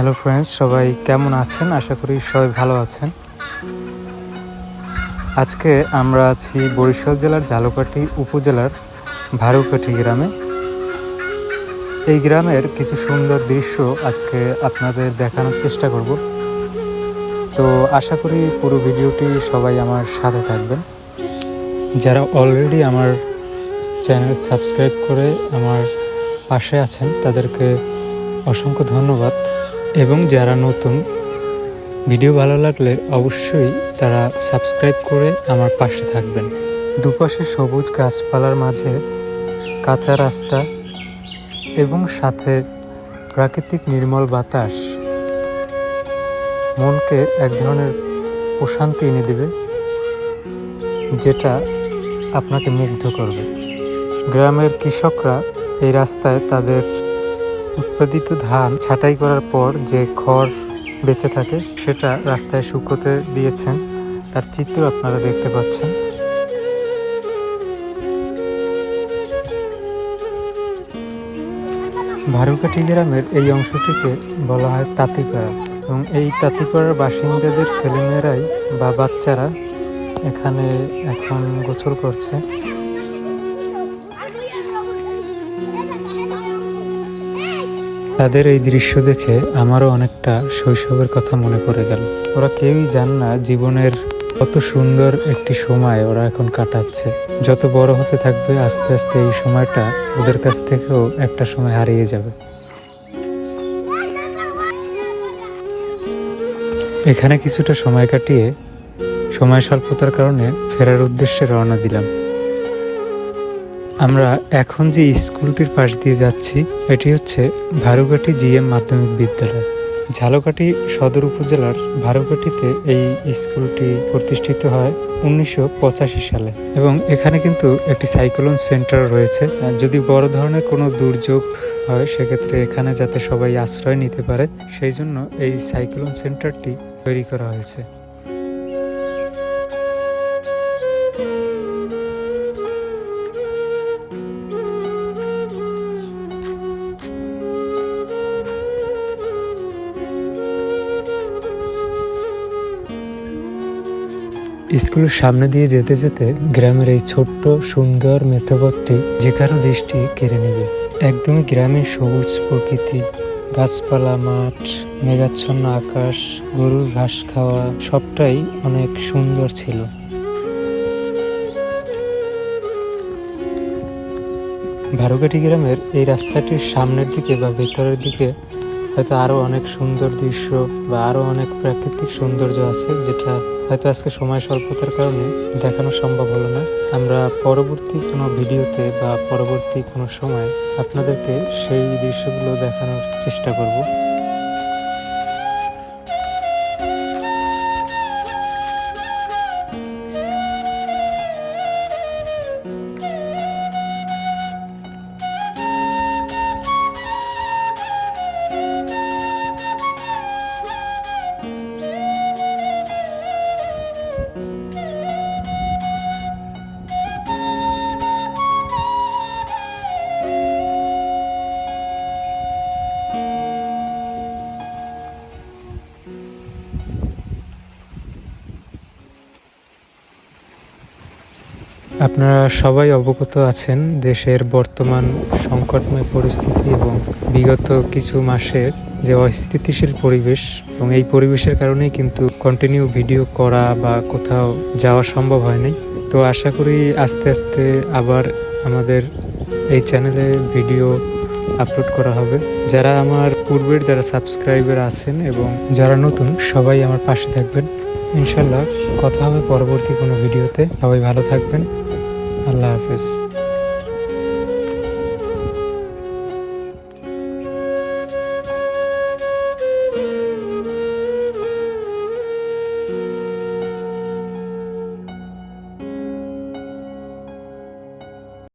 Hello friends সবাই কেমন আছেন? আশা করি সবাই ভালো আছেন। আজকে আমরা আছি বরিশাল জেলার ঝালকাঠি উপজেলার ভারুকাঠি গ্রামে। এই গ্রামের কিছু সুন্দর দৃশ্য আজকে আপনাদের দেখানোর চেষ্টা করব। তো আশা করি পুরো ভিডিওটি সবাই আমার সাথে থাকবেন। যারা অলরেডি আমার চ্যানেল সাবস্ক্রাইব করে আমার পাশে আছেন, তাদেরকে অসংখ্য ধন্যবাদ। এবং যারা নতুন, ভিডিও ভালো লাগলে অবশ্যই তারা সাবস্ক্রাইব করে আমার পাশে থাকবেন। দুপাশে সবুজ গাছপালার মাঝে কাঁচা রাস্তা এবং সাথে প্রাকৃতিক নির্মল বাতাস। মনকে এক ধরনের প্রশান্তি এনে দেবে, যেটা আপনাকে মুগ্ধ করবে। গ্রামের কৃষকরা এই রাস্তায় তাদের উৎপাদিত ধান ছাঁটাই করার পর যে খড় বেঁচে থাকে, সেটা রাস্তায় শুকোতে দিয়েছেন। তার চিত্র আপনারা দেখতে পাচ্ছেন। ভারুকাঠি গ্রামের এই অংশটিকে বলা হয় তাঁতিপাড়া এবং এই তাঁতিপাড়ার বাসিন্দাদের ছেলেমেয়েরাই বা বাচ্চারা এখানে এখন গোসল করছে। তাদের এই দৃশ্য দেখে আমারও অনেকটা শৈশবের কথা মনে পড়ে গেল। ওরা কেউই জান না জীবনের কত সুন্দর একটি সময় ওরা এখন কাটাচ্ছে। যত বড় হতে থাকবে, আস্তে আস্তে এই সময়টা ওদের কাছ থেকেও একটা সময় হারিয়ে যাবে। এখানে কিছুটা সময় কাটিয়ে সময় স্বল্পতার কারণে ফেরার উদ্দেশ্যে রওনা দিলাম। আমরা এখন যে স্কুলটির পাশ দিয়ে যাচ্ছি, এটি হচ্ছে ভারুকাঠি জিএম মাধ্যমিক বিদ্যালয়। ঝালকাঠি সদর উপজেলার ভারুকাঠিতে এই স্কুলটি প্রতিষ্ঠিত হয় উনিশশো পঁচাশি সালে এবং এখানে কিন্তু একটি সাইক্লোন সেন্টার রয়েছে। যদি বড় ধরনের কোনো দুর্যোগ হয়, সেক্ষেত্রে এখানে যাতে সবাই আশ্রয় নিতে পারে, সেই জন্য এই সাইক্লোন সেন্টারটি তৈরি করা হয়েছে। স্কুলের সামনে দিয়ে যেতে যেতে গ্রামের এই ছোট্ট, সুন্দর মেথপথটি যে কারও দৃষ্টি কেড়ে নেবে। একদমই গ্রামের সবুজ প্রকৃতি, গাছপালা, মাঠ, মেঘাচ্ছন্ন আকাশ, গরুর ঘাস খাওয়া, সবটাই অনেক সুন্দর ছিল। ভারুকাঠি গ্রামের এই রাস্তাটির সামনের দিকে বা ভেতরের দিকে হয়তো আরও অনেক সুন্দর দৃশ্য বা আরও অনেক প্রাকৃতিক সৌন্দর্য আছে যেটা হয়তো আজকে সময় স্বল্পতার কারণে দেখানো সম্ভব হলো না। আমরা পরবর্তী কোনো ভিডিওতে বা পরবর্তী কোনো সময় আপনাদেরকে সেই দৃশ্যগুলো দেখানোর চেষ্টা করব। আপনারা সবাই অবগত আছেন দেশের বর্তমান সংকটময় পরিস্থিতি এবং বিগত কিছু মাসের যে অস্থিতিশীল পরিবেশ এবং এই পরিবেশের কারণেই কিন্তু কন্টিনিউ ভিডিও করা বা কোথাও যাওয়া সম্ভব হয় নাই। তো আশা করি আস্তে আস্তে আবার আমাদের এই চ্যানেলে ভিডিও আপলোড করা হবে। যারা আমার পূর্বের যারা সাবস্ক্রাইবার আছেন এবং যারা নতুন, সবাই আমার পাশে থাকবেন। ইনশাল্লাহ কথা হবে পরবর্তী কোনো ভিডিওতে। সবাই ভালো থাকবেন। আল্লাহ হাফেজ।